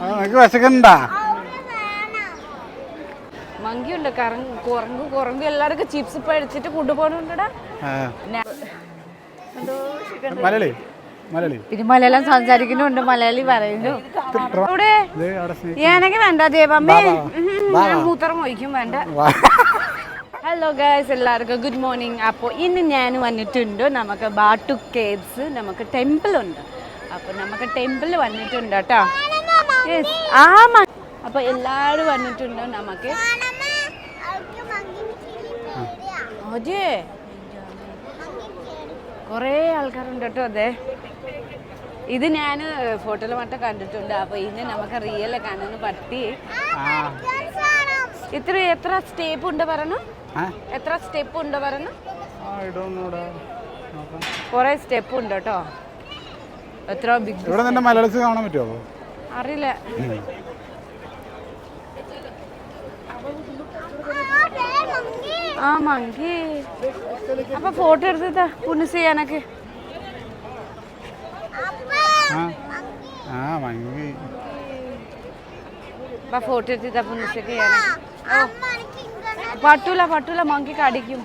നിനക്ക് വിശക്കണ്ടാ മങ്കിയുണ്ട് കറങ്ങ് കുരങ്ങ് കുരങ്ങ്. എല്ലാവർക്കും ചിപ്സ് പഴിച്ചിട്ട് കൊണ്ടുപോകണുണ്ടടാ മലയാളി മലയാളി. പിന്നെ മലയാളം സംസാരിക്കുന്നുണ്ട് മലയാളി പറയുന്നു. ഇവിടെ ഞാനൊക്കെ വേണ്ട ദേവമ്മേ. ഞാൻ മൂത്രം ഒഴിക്കും വേണ്ട. ഹലോ ഗൈസ് എല്ലാവർക്കും ഗുഡ് മോർണിംഗ് അപ്പോൾ ഇന്ന് ഞാൻ വന്നിട്ടുണ്ട് നമുക്ക് ബാട്ടു കേവ്സ് നമുക്ക് ടെമ്പിൾ ഉണ്ട്. അപ്പോൾ നമുക്ക് ടെമ്പിൾ വന്നിട്ടുണ്ട് കേട്ടോ. യെസ് എല്ലാരും അപ്പോൾ എല്ലാവരും വന്നിട്ടുണ്ട് നമുക്ക് അതെ കുറേ ആൾക്കാരുണ്ട് കേട്ടോ അതെ. ഇത് ഞാൻ ഫോട്ടോയിൽ മാത്രം കണ്ടിട്ടുണ്ട്. അപ്പോൾ ഇന്ന് നമുക്ക് റിയൽ കാണുന്ന പറ്റി. ആ. ഇത്ര എത്ര സ്റ്റെപ്പ് ഉണ്ട് പറഞ്ഞു എത്ര സ്റ്റെപ്പ് ഉണ്ട് പറഞ്ഞു കൊറേ. കുറേ സ്റ്റെപ്പ് ഉണ്ട് കേട്ടോ. എത്ര ബിഗ് ഇവിടെ കാണാൻ പറ്റുമോ അറിയില്ല. ആ മങ്കി. അപ്പൊ ഫോട്ടോ എടുത്തിട്ടാ പുണ്യ ചെയ്യാനൊക്കെ. ആ ആ മങ്കി. അപ്പൊ ഫോട്ടോ എടുത്തിട്ടാ പുണ്യ ചെയ്യാനൊക്കെ. ഓ. പട്ടൂല പട്ടൂല മങ്കി കടിക്കും.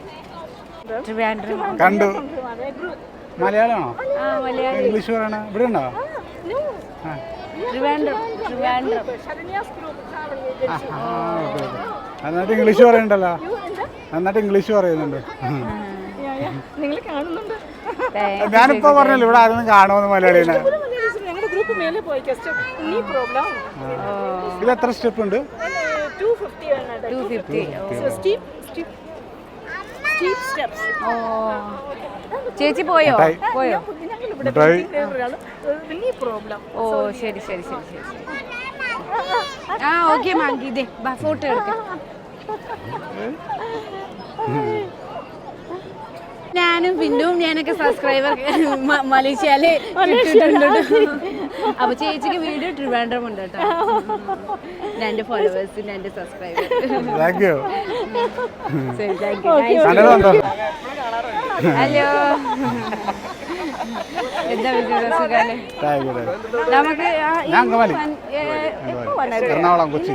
ട്രിവാൻഡ്രം കണ്ടു. മലയാളമാണോ? ഇംഗ്ലീഷ് പറയണ? ഇവിടെ ഉണ്ടോ ആ. ട്രിവാൻഡ്രം. നന്നായിട്ട് ഇംഗ്ലീഷ് പറയണ്ടല്ലോ? നന്നായിട്ട് ഇംഗ്ലീഷ് പറയുന്നുണ്ട്. നിങ്ങൾ കാണുന്നുണ്ട്. ഞാനിപ്പോ പറഞ്ഞല്ലോ ഇവിടെ ആരും കാണുമെന്ന് മലയാളീനെ? പ്രോബ്ലം ഇത് എത്ര സ്റ്റെപ്പ് ഉണ്ട്? ഓ ചേച്ചി പോയോ? പോയോ? മിഠായി. ഓ ശരി ശരി ശരി ശരി. ആ ഓക്കെ മാങ്കി ഇതേ ബാ ഫോട്ടോ എടുക്കാം. ഞാനും പിന്നും ഞാനൊക്കെ സബ്സ്ക്രൈബർ മലേഷ്യയിലെ അപ്പൊ ചേച്ചിക്ക് വീഡിയോ ട്രിവാൻഡ്രം ഉണ്ട് കേട്ടോ രണ്ട് ഫോളോവേഴ്സ് രണ്ട് സബ്സ്ക്രൈബർ ഹലോ എന്താ നമുക്ക്? എറണാകുളം കൊച്ചി.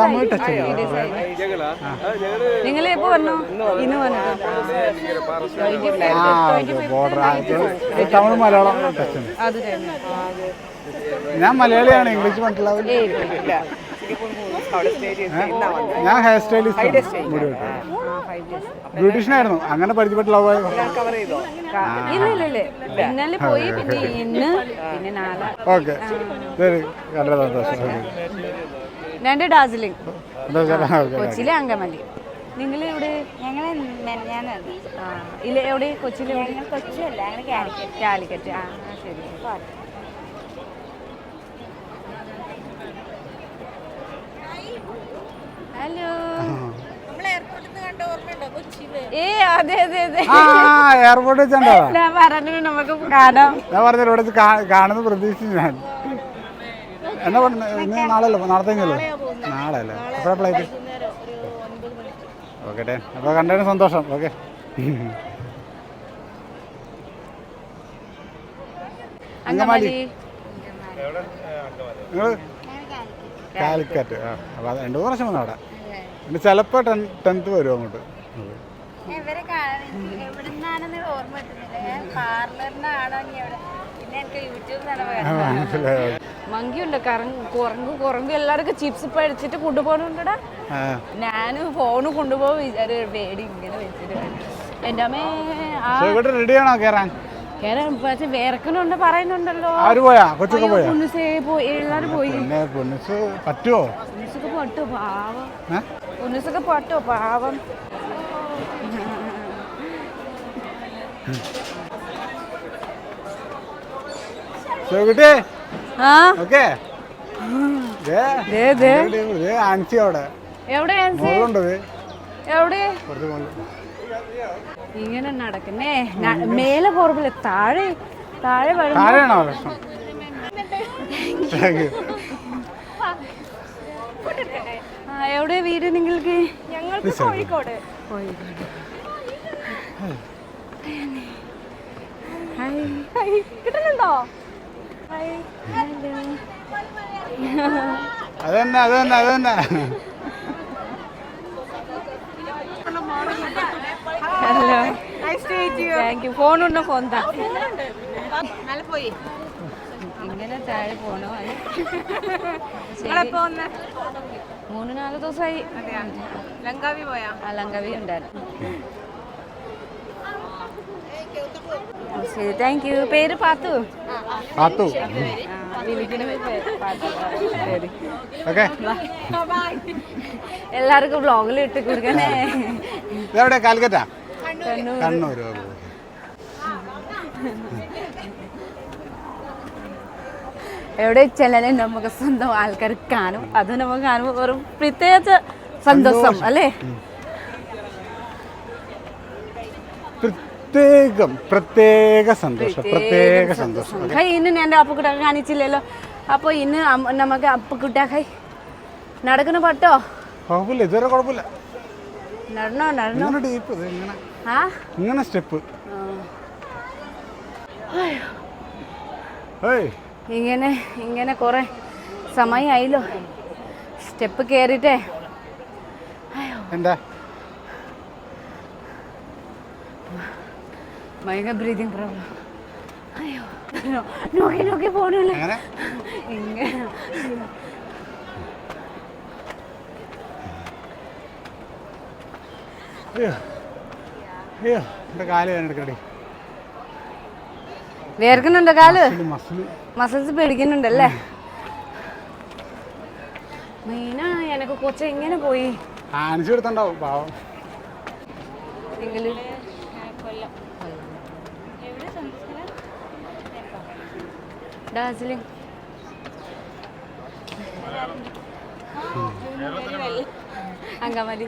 തമിഴ് ടച്ച് നിങ്ങൾ എപ്പോ വന്നു? ഇന്ന് വന്നിട്ടുണ്ട് ആ ബോർഡർ തമിഴ് മലയാളം ടച്ച് ഞാൻ മലയാളിയാണ് ഇംഗ്ലീഷ് മനസ്സിലാവില്ല. ഞാൻ ഹെയർ സ്റ്റൈലിസ്റ്റ് മുടി ബ്യൂട്ടീഷ്യനായിരുന്നു അങ്ങനെ പരിചയപ്പെട്ടുള്ള ഇല്ല ഇല്ല ഇല്ല. ഇന്നലെ പോയി പിന്നെ ഇന്ന് പിന്നെ നാളെ. ഓക്കെ ശരി. വളരെ സന്തോഷം ഓക്കെ. രണ്ട് ഡാർജിലിംഗ്. എന്താ വെച്ചാൽ ഓക്കെ കൊച്ചിയിലെ അങ്കമാലി. നിങ്ങൾ ഇവിടെ ഞങ്ങൾ ഇല്ല എവിടെ? കൊച്ചിയിലെ കൊച്ചിയല്ല കാലിക്കറ്റ്. ആ, ശരി ഹലോ ഏ അതെ അതെ അതെ. ആ എയർപോർട്ട് വെച്ചുണ്ടോ? ഞാൻ പറഞ്ഞു നമുക്ക് കാണാം. ഞാൻ പറഞ്ഞു ഇവിടെ വെച്ച് കാണുന്ന പ്രതീക്ഷിച്ചു ഞാൻ. എന്നാ പറഞ്ഞു നാളെയല്ലോ നാളത്തേക്കല്ലോ? നാളെ അല്ലേ എപ്പോഴാ ഫ്ലൈറ്റ് ഓക്കെ ടേ അപ്പോൾ കണ്ടതിന് സന്തോഷം. ഓക്കെ. അങ്കമാലി. നിങ്ങൾ കാലിക്കറ്റ്. ആ അപ്പോൾ രണ്ടു രണ്ട് മൂന്ന് പ്രാവശ്യം വന്നു അവിടെ. പിന്നെ ചിലപ്പോൾ ടെൻ ടെൻത്ത് വരും അങ്ങോട്ട്. ഇവരെ ഓർമ്മ കിട്ടുന്നില്ല. പാർലറിനാണോ പിന്നെ എനിക്ക് യൂട്യൂബിലാണ് ആ, മനസ്സിലായി. മങ്കിയുണ്ട്. കറങ്ങ് കുരങ്ങ് എല്ലാവർക്കും ചിപ്സ് പഴിച്ചിട്ട് കൊണ്ടുപോകണുണ്ടടാ ഞാൻ ഞാനും ഫോണ് കൊണ്ടുപോകും വിചാരി പേടി ഇങ്ങനെ വെച്ചിട്ട് എന്റെ അമ്മേ ആ so ഇവിടെ റെഡിയാണോ കയറാൻ കേറാൻ? പക്ഷെ വേർക്കണുണ്ട് പറയുന്നുണ്ടല്ലോ. ആര് പോയാ? കൊച്ചൊക്കെ പോയാ? പോയി എല്ലാരും പോയി. പറ്റുമോ പൊട്ടു പാവം. പുണ്യസൊക്കെ പൊട്ടോ പാവം. ഇങ്ങനെ നടക്കുന്നേ. മേലെ പോറപ്പില്ല? താഴെ താഴെ താഴെയാണോ പ്രശ്നം താങ്ക് യു ആ, എവിടെ വീട് നിങ്ങൾക്ക്? ഞങ്ങൾക്ക് കോഴിക്കോട്. കോഴിക്കോട് കിട്ടുന്നുണ്ടോ? അതന്നെ അതന്നെ അതന്നെ. അത് തന്നെ അത് ഹലോ. താങ്ക് യു ഫോണുണ്ടോ ഫോൺ താ. പോയി. ഇങ്ങനെ താഴെ പോണോ? അത് നിങ്ങളെപ്പോ വന്നേ? മൂന്ന് നാല് ദിവസമായി. ലങ്കാവി പോയാ? ലങ്കാവി ഉണ്ടായിരുന്നു. ശരി താങ്ക് യു പേര് പാത്തു? പാത്തു. ആ, വിളിക്കണ പേര് പാത്തു. ശരി. ഓക്കെ. എല്ലാവർക്കും ബ്ലോഗിൽ ഇട്ട് കൊടുക്കണേ. ഇതെവിടെ കാലിക്കറ്റാ? കണ്ണൂർ എവിടെ ചെല്ലാനും നമുക്ക് സ്വന്തം ആൾക്കാർ കാണും. അത് നമുക്ക് കാണുമ്പോൾ വെറും പ്രത്യേകിച്ച് സന്തോഷം അല്ലേ? പ്രത്യേകം പ്രത്യേക സന്തോഷം പ്രത്യേക സന്തോഷം. ഹൈ ഇന്ന് ഞാൻ എന്റെ അപ്പക്കുട്ടൊക്കെ കാണിച്ചില്ലല്ലോ. അപ്പോൾ ഇന്ന് നമുക്ക് നമുക്ക് ഹൈ നടക്കണ പട്ടോ? കുഴപ്പമില്ല ഇതുവരെ കുഴപ്പമില്ല. നടണോ നടണോ ഇങ്ങനെ ഡീപ്പ് ഇങ്ങനെ. സ്റ്റെപ്പ്. ഏയ് ഇങ്ങനെ ഇങ്ങനെ കുറേ സമയമായില്ലോ സ്റ്റെപ്പ് കയറിയിട്ടേ എന്താ? ഭയങ്കര ബ്രീതിങ് പ്രോബ്ലം അയ്യോ. നോക്കി നോക്കി പോണല്ലേ ഇങ്ങനെ. അയ്യോ. അയ്യോ. എന്റെ കാൽ എടുക്കടി വേർക്കുന്നുണ്ടോ കാൽ? Muscle muscles പേടിക്കുന്നുണ്ടല്ലേ? മീന എനക്ക് കൊച്ച എങ്ങനെ പോയി? ഡാർജിലിംഗ് അങ്കമാലി.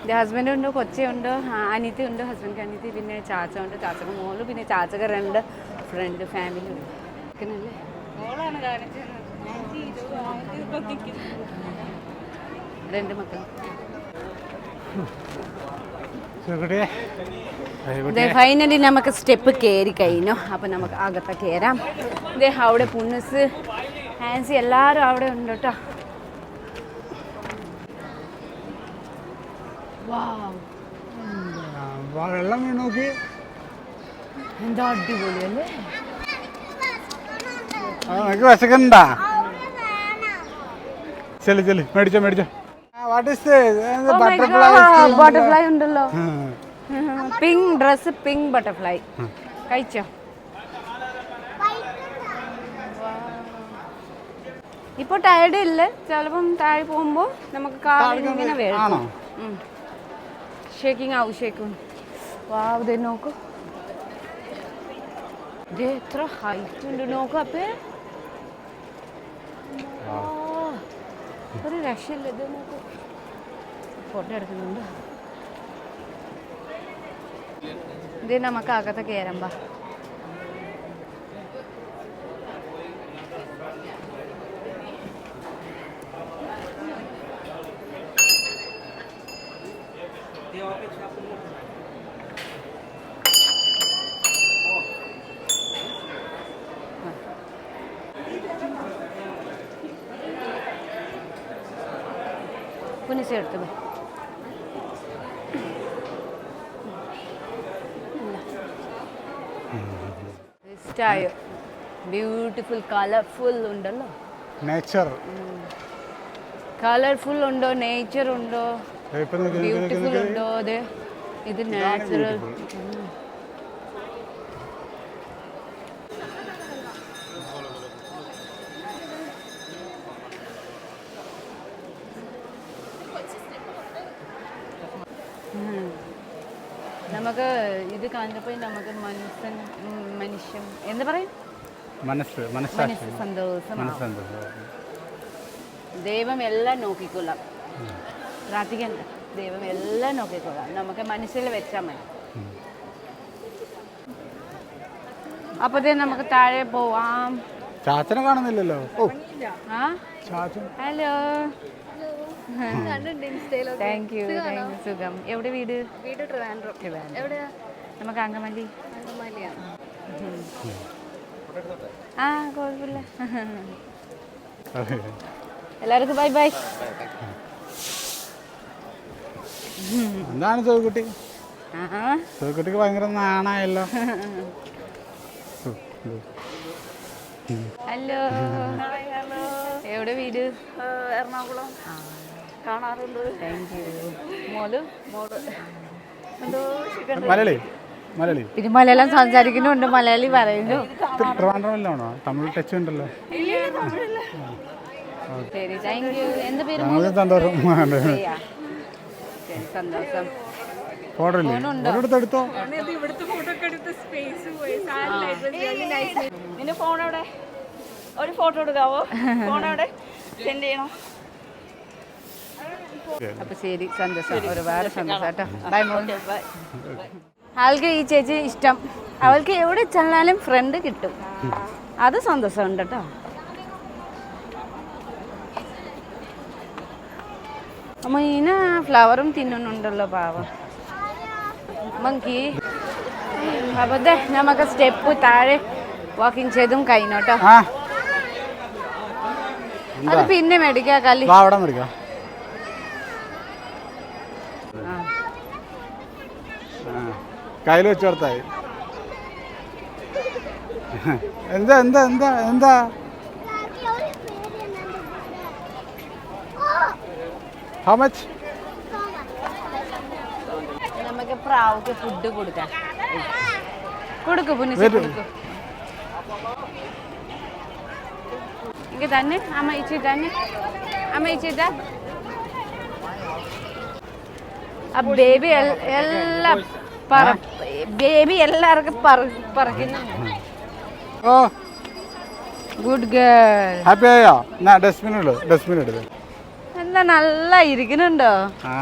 എന്റെ ഹസ്ബൻഡ് ഉണ്ട് കൊച്ചയുണ്ട് അനിയത്തി ഉണ്ട് ഹസ്ബൻഡ് അനിയത്തി പിന്നെ ചാച്ച ഉണ്ട് ചാച്ചക്ക് മോൾ പിന്നെ ചാച്ചക്ക് രണ്ട് ഫ്രണ്ട് ഫാമിലി ഉണ്ട്? രണ്ട് മക്കൾ ദേ ഫൈനലി നമുക്ക് സ്റ്റെപ്പ് കയറി കഴിഞ്ഞു. അപ്പം നമുക്ക് അകത്ത് കയറാം ദേ അവിടെ പുണ്ണസ് ഹാൻസി എല്ലാവരും അവിടെ ഉണ്ട് കേട്ടോ. വെള്ളം വീണ് നോക്കി. എന്താ അടിപൊളി അല്ലേ? നിനക്ക് വിശക്കണ്ടാ ചെല്ലു ചെല്ലു. മേടിച്ചോ മേടിച്ചോ. ബട്ടർഫ്ലൈ ബട്ടർഫ്ലൈ ഉണ്ടല്ലോ. പിങ്ക് ഡ്രസ് പിങ്ക് ബട്ടർഫ്ലൈ കഴിച്ചോ? ഇപ്പൊ ടയർഡ് ഇല്ല? ചിലപ്പം താഴെ പോകുമ്പോൾ നമുക്ക് കാറിങ്ങനെ? വേണം ഷേക്കിംഗ് ആവും ഷേക്കും വാവ് ദേ നോക്കൂ ഇത് എത്ര ഹൈറ്റ് ഉണ്ട് നോക്കൂ അപ്പേ ഒരു രക്ഷയില്ല ഇത് നോക്കൂ ഫോട്ടോ എടുക്കുന്നുണ്ട്. ഇത് നമുക്ക് അകത്ത് കയറമ്പ കുനിച്ച് എടുത്തു പോയി ഇഷ്ടമായോ ബ്യൂട്ടിഫുൾ കളർഫുൾ ഉണ്ടല്ലോ നേച്ചർ കളർഫുൾ ഉണ്ടോ നേച്ചർ ഉണ്ടോ ഇപ്പൊ നോക്കി നോക്കി നോക്കി ബ്യൂട്ടിഫുൾ നോക്കി ഉണ്ടോ അതെ ഇത് ഇതാണ് നാച്ചുറൽ നമുക്ക് ഇത് കണ്ടപ്പോൾ നമുക്ക് മനുഷ്യൻ മനുഷ്യൻ എന്ന് പറയും? മനസ്സ് മനസ്സ് സന്തോഷം. ദൈവം എല്ലാം നോക്കിക്കൊള്ളാം. പ്രാർത്ഥിക്കണ്ട. ദൈവം എല്ലാം നോക്കിക്കൊള്ളാം. നമുക്ക് മനസ്സിൽ വെച്ചാൽ മതി. അപ്പോഴത്തേ നമുക്ക് താഴെ പോവാം. ചാച്ചനെ കാണുന്നില്ലല്ലോ. Hello. Thank you thank you സുഖം. എവിടെ വീട്? വീട് ട്രിവാൻഡ്രം. ട്രിവാൻഡ്രം. എവിടെയാ? നമുക്ക് അങ്കമല്ലി ആ കുഴപ്പമില്ല. എല്ലാവർക്കും ബൈ ബൈ എന്താണ് സുഖക്കുട്ടി സുഖക്കുട്ടിക്ക് ഭയങ്കര നാണായല്ലോ. ഹലോ. എവിടെ വീട്? എറണാകുളം. കാണാറുണ്ട്. മോൾ മോൾ. എന്തോ മലയാളി മലയാളി. പിന്നെ മലയാളം സംസാരിക്കുന്നുണ്ട് മലയാളി പറയുന്നു. ട്രിവാൻഡ്രമില്ലാണോ തമിഴ് ടച്ച് ഉണ്ടല്ലോ. സന്തോഷം. ഫോട്ടോ എടുത്ത്? നിന്റെ ഫോൺ അവിടെ? ഒരു ഫോട്ടോ എടുക്കാവോ? ഫോൺ അവിടെ? സെൻഡ് ചെയ്യണോ? അപ്പൊ ശരി സന്തോഷം. ഒരുപാട് സന്തോഷം. കേട്ടോ. ബൈ മോൾ. ആൾക്ക് ഈ ചേച്ചി ഇഷ്ടം. അവൾക്ക് എവിടെ ചെന്നാലും ഫ്രണ്ട് കിട്ടും. അത് സന്തോഷമുണ്ട് കേട്ടോ. അമ്മ ഇന ഫ്ലവറും തിന്നുന്നുണ്ടല്ലോ പാവം. മങ്കി അപ്പൊ ദേ നമുക്ക് സ്റ്റെപ്പ് താഴെ വാക്കിംഗ് ചെയ്തും കഴിഞ്ഞോട്ടോ അത് പിന്നെ മേടിക്കാം കല്ലി വാ അവിടെ മേടിക്കാം. കയ്യിൽ വെച്ച് കൊടുത്തായി എന്താ എന്താ എന്താ എന്താ? ഹൗ മച്ച് നമുക്ക് പ്രാവുക്ക് ഫുഡ് കൊടുക്കാം. കൊടുക്കു പുനിച്ച്. കൊടുക്കു. ഇങ്ങ തന്നെ അമ്മ ഇച്ചി തന്നെ. അമ്മ ഇച്ചിട്ട ആ ബേബി എല്ലാം പറ ബേബി എല്ലാവർക്കും പറക്കുന്നുണ്ട് ഓ ഗുഡ് ഗേൾ ഹാപ്പി ആയോ? എന്നാ ഡസ്റ്റ്ബിൻ ഇട് ഡസ്റ്റ്ബിൻ എടുത്ത് എന്താ നല്ല ഇരിക്കുന്നുണ്ടോ? ആ.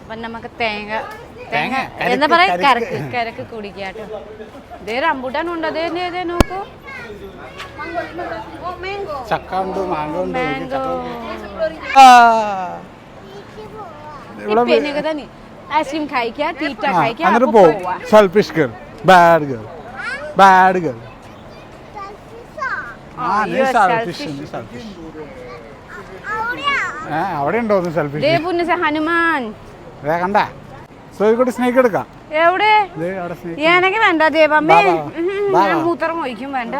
അപ്പം നമുക്ക് തേങ്ങ തേങ്ങ, എന്താ പറയാ? കരക്ക്. കരക്ക് കുടിക്കാട്ടോ ഇതേ അതേ, അതേ നോക്കൂ. ചക്ക ഉണ്ട് മാങ്ങ ഉണ്ട് ഐസ്ക്രീം കഴിക്കാ തീറ്റ കഴിക്കാ എന്നിട്ട് പോവാ. Selfish girl bad girl bad girl അവിടെ ഉണ്ടോ സെൽഫിഷ് ഹനുമാൻ. കണ്ട? സോയിക്കോട്ട് സ്നേക്ക് എടുക്കാം. എവിടെ? എനിക്ക് വേണ്ട ദേവമ്മേ ഞാൻ. മൂത്രം ഒഴിക്കും വേണ്ട.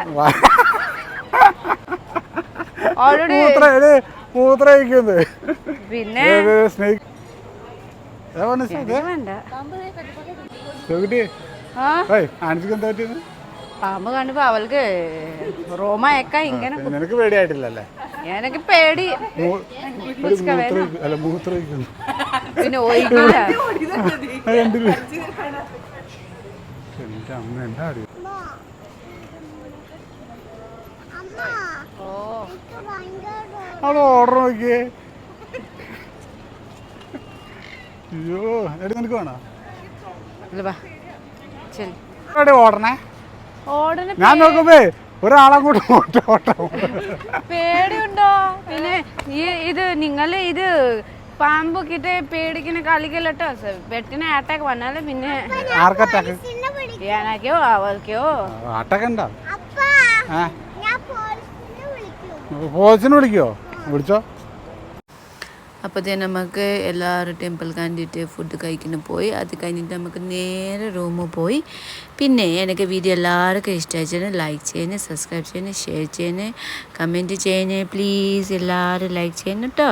മൂത്ര പിന്നെ? സ്നേക്ക് പാമ്പ് കണ്ടപ്പോ അവൾക്ക് റോമയൊക്കെ ഇങ്ങനെ നിനക്ക് പേടിയായിട്ടില്ലല്ലേ? എനിക്ക് പേടി. പിന്നെ ഒഴിക്കില്ല അത് കണ്ടില്ലേ എന്റെ അമ്മ എന്താ അറിയോ ഓ അവിടെ ഓർഡർ നോക്കിയേ? അയ്യോ എടി നിനക്ക് വേണോ? ഇല്ല വാ. ശരി എവിടെ ഓടണേ? ഞാൻ നോക്കുമ്പേ ഒരാളങ്ങോട്ട് ഓട്ടോ ഓട്ടോ. പേടിയുണ്ടോ? പിന്നെ ഈ ഇത് നിങ്ങൾ ഇത് പാമ്പൊക്കിട്ട് പേടിക്കുന്ന കളിക്കല്ലോ വെട്ടിനെ അറ്റാക്ക് വന്നാൽ പിന്നെ ആർക്കറ്റാക്ക്? ഞാനൊക്കെയോ അവൾക്കോ? അറ്റാക്ക് പോലീസിനെ വിളിക്കോ? വിളിച്ചോ? അപ്പോഴത്തേ നമുക്ക് എല്ലാവരും ടെമ്പിൾ കണ്ടിട്ട് ഫുഡ് കഴിക്കുന്നു പോയി. അത് കഴിഞ്ഞിട്ട് നമുക്ക് നേരെ റൂമിൽ പോയി. പിന്നെ എനിക്ക് വീഡിയോ എല്ലാവർക്കും ഇഷ്ടമായിച്ചാൽ ലൈക്ക് ചെയ്യണേ സബ്സ്ക്രൈബ് ചെയ്യണേ ഷെയർ ചെയ്യണേ കമന്റ് ചെയ്യണേ പ്ലീസ് എല്ലാവരും ലൈക്ക് ചെയ്യുന്നു കേട്ടോ